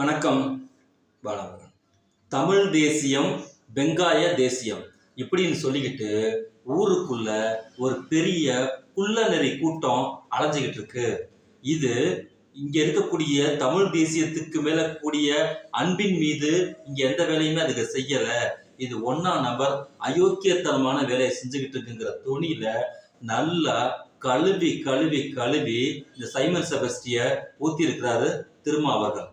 வணக்கம் வணக்கம் தமிழ் தேசியம் வெங்காய தேசியம் இப்படின்னு சொல்லிக்கிட்டு ஊருக்குள்ள ஒரு பெரிய குள்ளநெறி கூட்டம் அலைஞ்சிக்கிட்டு இருக்கு. இது இங்க இருக்கக்கூடிய தமிழ் தேசியத்துக்கு மேல கூடிய அன்பின் மீது இங்க எந்த வேலையுமே அதுக்கு செய்யல. இது ஒன்னா நபர் அயோக்கியத்தனமான வேலையை செஞ்சுக்கிட்டு இருக்குங்கிற துணியில நல்லா கழுவி கழுவி கழுவி இந்த சைமன் செபஸ்டிய ஊத்தி இருக்கிறாரு திருமாவர்கள்.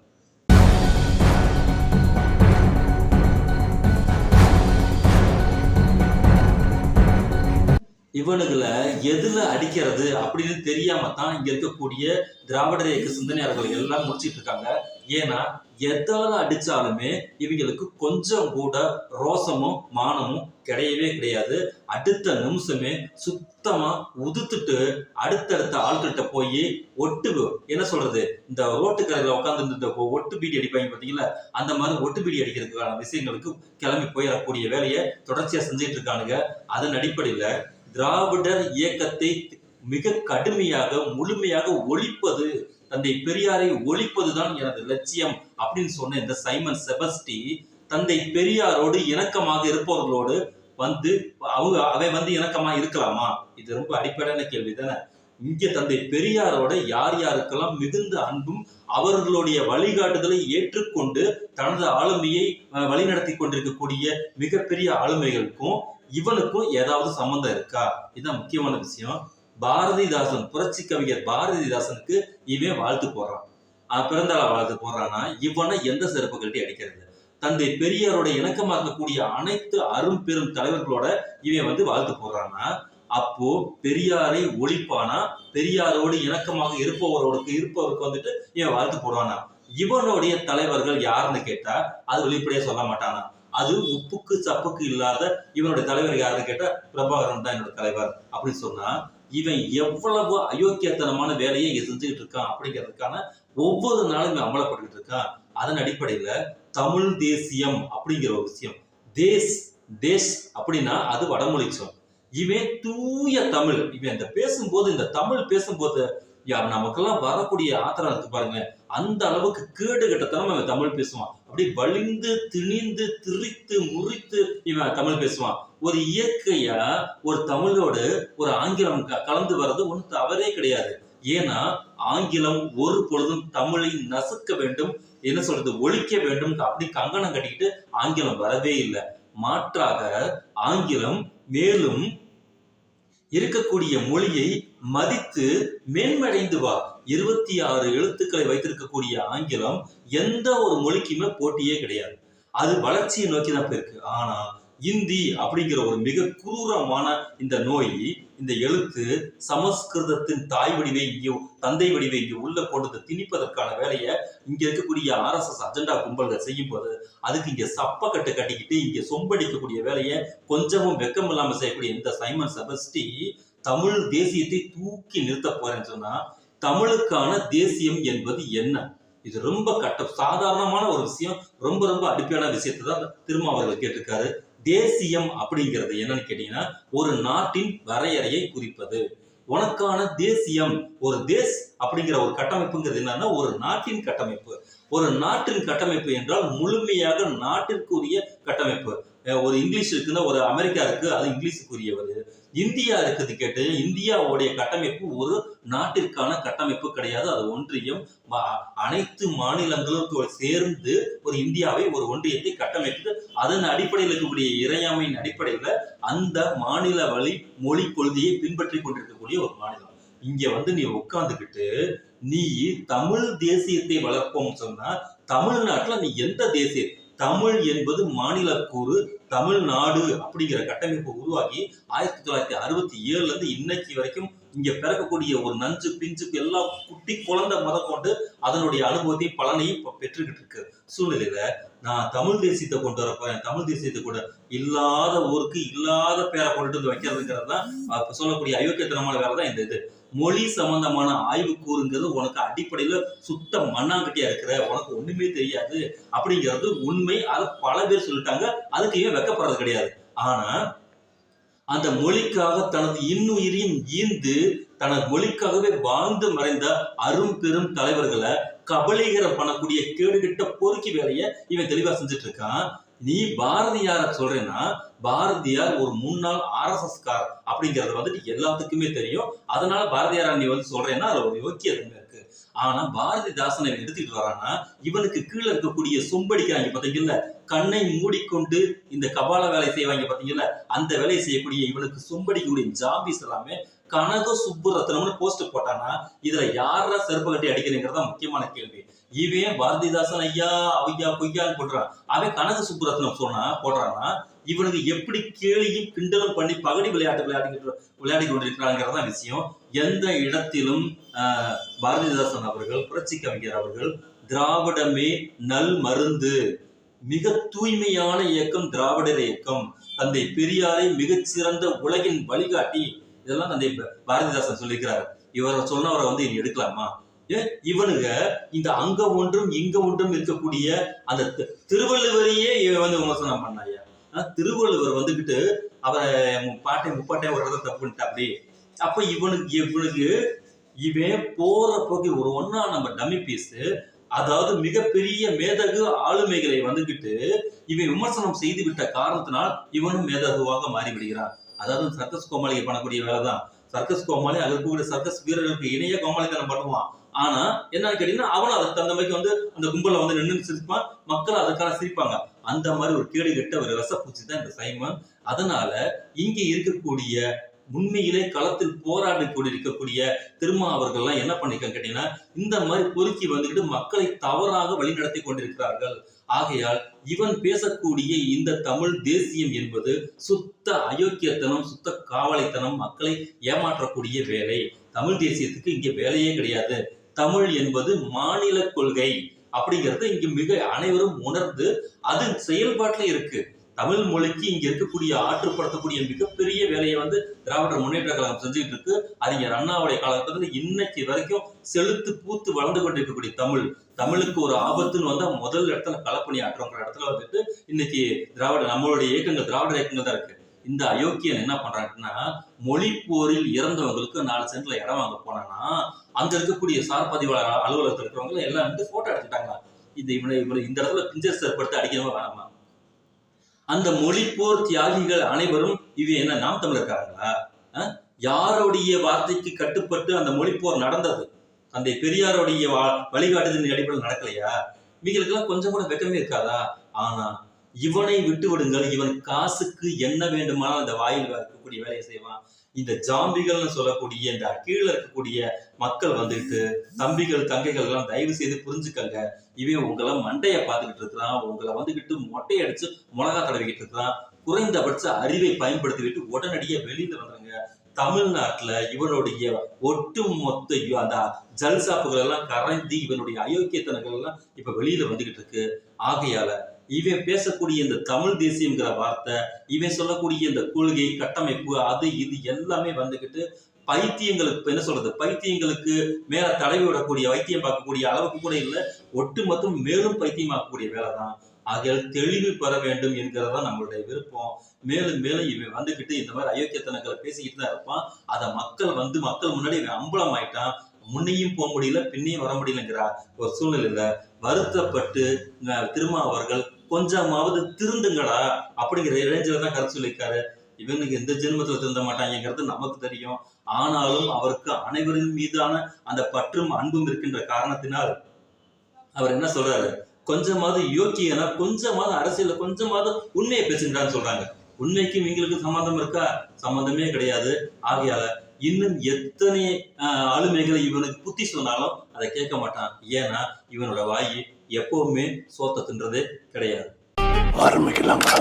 இவனுகளை எதுல அடிக்கிறது அப்படின்னு தெரியாம தான் இங்க இருக்கக்கூடிய திராவிடர் இயக்க சிந்தனையாளர்கள் எல்லாம் முடிச்சிட்டு இருக்காங்க. ஏன்னா எதால அடிச்சாலுமே இவங்களுக்கு கொஞ்சம் கூட ரோசமும் மானமும் கிடையவே கிடையாது. அடுத்த நிமிஷமே சுத்தமா உதுத்துட்டு அடுத்தடுத்த ஆட்கள்கிட்ட போய் ஒட்டு என்ன சொல்றது? இந்த ரோட்டுக்கரையில உட்காந்து இந்த ஒட்டு பீடி அடிப்பாங்க பாத்தீங்களா? அந்த மாதிரி ஒட்டு பீடி அடிக்கிறதுக்கான விஷயங்களுக்கு கிளம்பி போயிடக்கூடிய வேலையை தொடர்ச்சியா செஞ்சுட்டு இருக்கானுங்க. அதன் அடிப்படையில திராவிடர் இயக்கத்தை மிக கடுமையாக முழுமையாக ஒழிப்பது தந்தை பெரியாரை ஒழிப்பதுதான் எனது லட்சியம் அப்படின்னு சொன்ன இந்த சைமன் செபஸ்டி தந்தை பெரியாரோடு இணக்கமாக இருப்பவர்களோடு வந்து அவங்க அவை வந்து இணக்கமா இருக்கலாமா? இது ரொம்ப அடிப்படையான கேள்வி தானே. இங்க தந்தை பெரியாரோட யார் யாருக்கெல்லாம் மிகுந்த அன்பும் அவர்களுடைய வழிகாட்டுதலை ஏற்றுக்கொண்டு தனது ஆளுமையை வழிநடத்தி கொண்டிருக்கக்கூடிய மிகப்பெரிய ஆளுமைகளுக்கும் இவனுக்கும் ஏதாவது சம்மந்தம் இருக்கா? இதுதான் முக்கியமான விஷயம். பாரதிதாசன் புரட்சி கவிஞர் பாரதிதாசனுக்கு இவன் வாழ்த்து போடுறான். பிறந்தாள வாழ்த்து போடுறான்னா இவனை எந்த சிறப்பு கட்டி அடிக்கிறது தந்தை பெரியாரோட இணக்கமா இருக்கக்கூடிய அனைத்து அரும் பெரும் தலைவர்களோட இவன் வந்து வாழ்த்து போடுறான்னா அப்போ பெரியாரை ஒழிப்பானா பெரியாரோடு இணக்கமாக இருப்பவரோடு இருப்பவருக்கு வந்துட்டு இவன் வாழ்த்து போடுவானா? இவனுடைய தலைவர்கள் யாருன்னு கேட்டா அது வெளிப்படையா சொல்ல மாட்டானா. அது உப்புக்கு சப்புக்கு இல்லாத இவனுடைய தலைவர் யாருன்னு கேட்டால் பிரபாகரன் தான் என்னோட தலைவர் அப்படின்னு சொன்னால் இவன் எவ்வளவு அயோக்கியத்தனமான வேலையை செஞ்சுக்கிட்டு இருக்கான் அப்படிங்கிறதுக்கான ஒவ்வொரு நாளும் இவன் அமலப்பட்டுக்கிட்டு இருக்கான். அதன் அடிப்படையில தமிழ் தேசியம் அப்படிங்கிற ஒரு விஷயம். தேஸ் தேஷ் அப்படின்னா அது வடமொழி சொல். இவன் தூய தமிழ். இவன் இந்த பேசும்போது இந்த தமிழ் பேசும்போது யா, நமக்கெல்லாம் வரக்கூடிய ஆத்திரம் இருக்கு பாருங்க அந்த அளவுக்கு கேடு கட்டத்தனம் அவன் தமிழ் பேசுவான். அப்படி வலிந்து திணிந்து திரித்து முறித்து இவன் தமிழ் பேசுவான். ஒரு இயற்கையா ஒரு தமிழோடு ஒரு ஆங்கிலம் க- கலந்து வர்றது ஒன்றும் தவறே கிடையாது. ஏன்னா ஆங்கிலம் ஒரு பொழுதும் தமிழை நசுக்க வேண்டும் என்ன சொல்றது ஒழிக்க வேண்டும் அப்படி கங்கணம் கட்டிக்கிட்டு ஆங்கிலம் வரவே இல்லை. மாற்றாக ஆங்கிலம் மேலும் இருக்கக்கூடிய மொழியை மதித்து மேன்மடைந்து வா. இருபத்தி ஆறு எழுத்துக்களை வைத்திருக்கக்கூடிய ஆங்கிலம் எந்த ஒரு மொழிக்குமே போட்டியே கிடையாது. அது வளர்ச்சியை நோக்கி தான் போயிருக்கு. ஆனா இந்தி அப்படிங்கிற ஒரு மிக குரூரமான இந்த நோய் இந்த எழுத்து சமஸ்கிருதத்தின் தாய் வடிவை இங்கே தந்தை வடிவை இங்கே உள்ள கொண்டு திணிப்பதற்கான வேலையை இங்க இருக்கக்கூடிய ஆர்எஸ்எஸ் அஜெண்டா கும்பல்கள் செய்யும் போது அதுக்கு இங்க சப்பக்கட்டு கட்டிக்கிட்டு இங்க சொம்படிக்கக்கூடிய வேலையை கொஞ்சமும் வெக்கம் இல்லாம செய்யக்கூடிய இந்த சைமன் செபஸ்டி தமிழ் தேசியத்தை தூக்கி நிறுத்த போறேன்னு சொன்னா தமிழுக்கான தேசியம் என்பது என்ன? இது ரொம்ப கட்ட சாதாரணமான ஒரு விஷயம் ரொம்ப ரொம்ப அடிப்படையான விஷயத்தை தான் திருமாவர்கள் கேட்டிருக்காரு. தேசியம் அப்படிங்கிறது என்னன்னு கேட்டீங்கன்னா ஒரு நாட்டின் வரையறையை குறிப்பது. உனக்கான தேசியம் ஒரு தேஸ் அப்படிங்கிற ஒரு கட்டமைப்புங்கிறது என்னன்னா ஒரு நாட்டின் கட்டமைப்பு. ஒரு நாட்டின் கட்டமைப்பு என்றால் முழுமையாக நாட்டிற்குரிய கட்டமைப்பு. ஒரு இங்கிலீஷ் இருக்குன்னா ஒரு அமெரிக்கா இருக்கு அது இங்கிலீஷுக்குரியவர். இந்தியா இருக்குது கேட்டு இந்தியாவுடைய கட்டமைப்பு ஒரு நாட்டிற்கான கட்டமைப்பு கிடையாது அது ஒன்றியம். அனைத்து மாநிலங்களும் சேர்ந்து ஒரு இந்தியாவை ஒரு ஒன்றியத்தை கட்டமைத்து அதன் அடிப்படையில் இருக்கக்கூடிய இறையாமையின் அடிப்படையில அந்த மாநில வழி மொழி கொள்கையை பின்பற்றி கொண்டிருக்கக்கூடிய ஒரு மாநிலம். இங்க வந்து நீ உட்கார்ந்துகிட்டு நீ தமிழ் தேசியத்தை வளர்ப்போம் சொன்னா தமிழ்நாட்டுல நீ எந்த தேசிய தமிழ் என்பது மாநில கூறு தமிழ்நாடு அப்படிங்கிற கட்டமைப்பு உருவாகி ஆயிரத்தி தொள்ளாயிரத்தி அறுபத்தி ஏழுல இருந்து இன்னைக்கு வரைக்கும் இங்க பிறக்கக்கூடிய ஒரு நஞ்சு பிஞ்சுக்கு எல்லாம் குட்டி குழந்தை முத கொண்டு அதனுடைய அனுபவத்தையும் பலனையும் இப்ப பெற்றுக்கிட்டு இருக்கு. சூழ்நிலையில நான் தமிழ் தேசியத்தை கொண்டு வரப்போறேன் தமிழ் தேசியத்தை கூட இல்லாத ஊருக்கு இல்லாத பேரை கொண்டுட்டு வந்து வைக்கிறதுங்கிறது தான் சொல்லக்கூடிய அயோக்கியத்தனமான வேலை தான் இந்த இது. மொழி சம்பந்தமான ஆய்வு கூறுங்கிறது உனக்கு அடிப்படையில சுத்த மண்ணாங்கட்டியா இருக்கிற உனக்கு ஒண்ணுமே தெரியாது அப்படிங்கிறது உண்மை. அதை பல பேர் சொல்லிட்டாங்க. அதுக்கு ஏன் வெக்கப்படுறது கிடையாது. ஆனா அந்த மொழிக்காக தனது இன்னுயிரையும் ஈந்து தனது மொழிக்காகவே வாழ்ந்து மறைந்த அரும் பெரும் தலைவர்களை கபலீகரம் பண்ணக்கூடிய கேடுகிட்ட பொறுக்கி வேலையை இவன் தெளிவா செஞ்சுட்டு இருக்கான். நீ பாரதியார சொல்றேன்னா பாரதியார் ஒரு முன்னாள் ஆர்எஸ்எஸ் எஸ்கார் அப்படிங்கறது வந்துட்டு எல்லாத்துக்குமே தெரியும். அதனால பாரதியார் நீ வந்து சொல்றேன்னா அதுல ஒரு யோக்கியதுங்க இருக்கு. ஆனா பாரதிதாசனை இவன் எடுத்துக்கிட்டு வரானா இவனுக்கு கீழே இருக்கக்கூடிய சொம்படிக்கிறாங்க பாத்தீங்கல்ல கண்ணை மூடிக்கொண்டு இந்த கபால வேலை செய்வாங்க பாத்தீங்கல்ல அந்த வேலையை செய்யக்கூடிய இவனுக்கு சொம்படிக்கக்கூடிய ஜாபிஸ் எல்லாமே கனக சுப்புரத்னம்னு போஸ்ட் போட்டானா இதுல யாரா செருப்பு கட்டி அடிக்கிறீங்கிறதா முக்கியமான கேள்வி. இவன் பாரதிதாசன் ஐயா ஐயா பொய்யான்னு போடுறான். அவன் கனக சுப்புரத்னம் சொன்னா போடுறான்னா இவனுக்கு எப்படி கேலியும் கிண்டலும் பண்ணி பகடி விளையாட்டு விளையாடிக்கிட்டு விளையாடி கொண்டிருக்கிறாங்கிறதா விஷயம். எந்த இடத்திலும் ஆஹ், பாரதிதாசன் அவர்கள் புரட்சி கவிஞர் அவர்கள் திராவிடமே நல் மருந்து. மிக தூய்மையான இயக்கம் திராவிடர் இயக்கம். தந்தை பெரியாரை மிகச்சிறந்த உலகின் வழிகாட்டி. இதெல்லாம் தந்தை பாரதிதாசன் சொல்லியிருக்கிறார் இவரை சொன்னவரை வந்து இனி எடுக்கலாமா? இவனுங்க இந்த அங்க ஒன்றும் இங்க ஒன்றும் இருக்கக்கூடிய அந்த தி- திருவள்ளுவரையே இவன் வந்து விமர்சனம் பண்ணாயா ஆஹ் திருவள்ளுவர் வந்துகிட்டு அவரை மு- பாட்டை முப்பாட்டை ஒரு இடத்துல தப்பு அப்ப இவனுக்கு இவனுக்கு இவன் போற போக்கு ஒரு ஒன்னா நம்ம டம்மி பீஸ் அதாவது மிகப்பெரிய மேதகு ஆளுமைகளை வந்துகிட்டு இவன் விமர்சனம் செய்து விட்ட காரணத்தினால் இவனும் மேதகுவாக மாறி விடுகிறான் அதாவது சர்க்கஸ் கோமாளியை பண்ணக்கூடிய வேலை தான் சர்க்கஸ் கோமாளி அதற்கு இருக்கக்கூடிய சர்க்கஸ் வீரர்களுக்கு இணைய கோமாளித்தனம் பண்ணுவான். ஆனா என்னன்னு கேட்டீங்கன்னா அவனும் அதுக்கு தகுந்த மாதிரி வந்து அந்த கும்பல வந்து நின்று சிரிப்பான். மக்கள் அதுக்கான சிரிப்பாங்க. அந்த மாதிரி ஒரு கேடு கெட்ட ஒரு ரசப்பூச்சி தான் இந்த சைமன். அதனால இங்க இருக்கக்கூடிய உண்மையிலே களத்தில் போராடி கொண்டிருக்கக்கூடிய திருமா அவர்கள்லாம் என்ன பண்ணிருக்காங்க கேட்டீங்கன்னா இந்த மாதிரி பொறுக்கி வந்துகிட்டு மக்களை தவறாக வழிநடத்தி கொண்டிருக்கிறார்கள். ஆகையால் இவன் பேசக்கூடிய இந்த தமிழ் தேசியம் என்பது சுத்த அயோக்கியத்தனம் சுத்த காவலைத்தனம் மக்களை ஏமாற்றக்கூடிய வேலை. தமிழ் தேசியத்துக்கு இங்கே வேலையே கிடையாது. தமிழ் என்பது மாநில கொள்கை அப்படிங்கிறது இங்கு மிக அனைவரும் உணர்ந்து அது செயல்பாட்டில் இருக்கு. தமிழ் மொழிக்கு இங்க இருக்கக்கூடிய ஆற்றுப்படுத்தக்கூடிய மிகப்பெரிய வேலையை வந்து திராவிடர் முன்னேற்ற கழகம் செஞ்சுக்கிட்டு இருக்கு. அறிஞர் அண்ணாவுடைய காலகட்டத்தில் இன்னைக்கு வரைக்கும் செலுத்து பூத்து வளர்ந்து கொண்டிருக்கக்கூடிய தமிழ். தமிழுக்கு ஒரு ஆபத்துன்னு வந்தா முதல் இடத்துல களப்பணி ஆற்றுங்கிற இடத்துல வந்துட்டு இன்னைக்கு திராவிட நம்மளுடைய இயக்கங்கள் திராவிட இயக்கங்கள் தான் இருக்கு. இந்த அயோக்கியன் என்ன பண்றாங்கன்னா மொழி போரில் இறந்தவங்களுக்கு நாலு சென்ட்ல இடம் வாங்க போனான்னா அங்க இருக்கக்கூடிய சார் பதிவாளர் அலுவலகத்தில் இருக்கிறவங்க எல்லாம் வந்து போட்டோ எடுத்துட்டாங்களா? இந்த இவனை இவனை இந்த இடத்துல பிஞ்சர் ஏற்படுத்த அடிக்கவே வேணாமா? அந்த மொழிப்போர் தியாகிகள் அனைவரும் இது என்ன நாம் தமிழர்காரங்களா அஹ்? யாருடைய வார்த்தைக்கு கட்டுப்பட்டு அந்த மொழிப்போர் நடந்தது? தந்தை பெரியாருடைய வா- வழிகாட்டுதலின் அடிப்படையில் நடக்கலையா? இவங்களுக்கெல்லாம் கொஞ்சம் கூட வெக்கமே இருக்காதா? ஆனா இவனை விட்டு விடுங்கள் இவன் காசுக்கு என்ன வேண்டுமானால் அந்த வாயில் இருக்கக்கூடிய வேலையை செய்வான். இந்த ஜாம்பிகள்னு சொல்லக்கூடிய இந்த கீழே இருக்கக்கூடிய மக்கள் வந்துட்டு தம்பிகள் தங்கைகள் எல்லாம் தயவு செய்து புரிஞ்சுக்கங்க. இவன் உங்களை மண்டைய பார்த்துக்கிட்டு இருக்கிறான் உங்களை வந்துகிட்டு மொட்டை அடிச்சு மிளகா தடவிக்கிட்டு இருக்கிறான். குறைந்தபட்ச அறிவை பயன்படுத்திவிட்டு உடனடியே வெளியில வந்துருங்க. தமிழ்நாட்டுல இவனுடைய ஒட்டு மொத்த அந்த ஜல்சாப்புகள் எல்லாம் கரைந்து இவனுடைய அயோக்கியத்தனங்கள் எல்லாம் இப்ப வெளியில வந்துகிட்டு இருக்கு. ஆகையால இவன் பேசக்கூடிய இந்த தமிழ் தேசியம்ங்கிற வார்த்தை இவன் சொல்லக்கூடிய இந்த கொள்கை கட்டமைப்பு அது இது எல்லாமே வந்துகிட்டு பைத்தியங்களுக்கு என்ன சொல்றது? பைத்தியங்களுக்கு மேல தடவி விடக்கூடிய வைத்தியம் பார்க்கக்கூடிய அளவுக்கு கூட இல்லை. ஒட்டுமொத்தம் மேலும் பைத்தியமாக்கக்கூடிய வேலை தான். ஆகையால் தெளிவு பெற வேண்டும் என்கிறதா நம்மளுடைய விருப்பம். மேலும் மேலும் இவன் வந்துகிட்டு இந்த மாதிரி அயோக்கியத்தனங்களை பேசிக்கிட்டு தான் இருப்பான். அதை மக்கள் வந்து மக்கள் முன்னாடி இவன் அம்பலம் ஆயிட்டான். முன்னையும் போக முடியல பின்னையும் வர முடியலங்கிற ஒரு சூழ்நிலையில வருத்தப்பட்டு திருமாவர்கள் திருமா அவர்கள் கொஞ்சமாவது திருந்துங்கடா அப்படிங்கிற இளைஞர் தான் கருத்து சொல்லியிருக்காரு. இவனுக்கு எந்த ஜென்மத்துல திருந்த மாட்டாங்கிறது நமக்கு தெரியும். ஆனாலும் அவருக்கு அனைவரின் மீதான அந்த பற்றும் அன்பும் இருக்கின்ற காரணத்தினால் அவர் என்ன சொல்றாரு? கொஞ்சமாவது யோக்கியனா கொஞ்சமாவது அரசியல்ல கொஞ்சமாவது உண்மையை பேசுகிறான்னு சொல்றாங்க. உண்மைக்கும் எங்களுக்கு சம்பந்தம் இருக்கா? சம்பந்தமே கிடையாது. ஆகையால இன்னும் எத்தனை ஆஹ், ஆளுமைகளை இவனுக்கு புத்தி சொன்னாலும் அதை கேட்க மாட்டான். ஏன்னா இவனோட வாய் எப்பவுமே சோத்த தின்றதே கிடையாது. ஆரம்பிக்கலாங்களா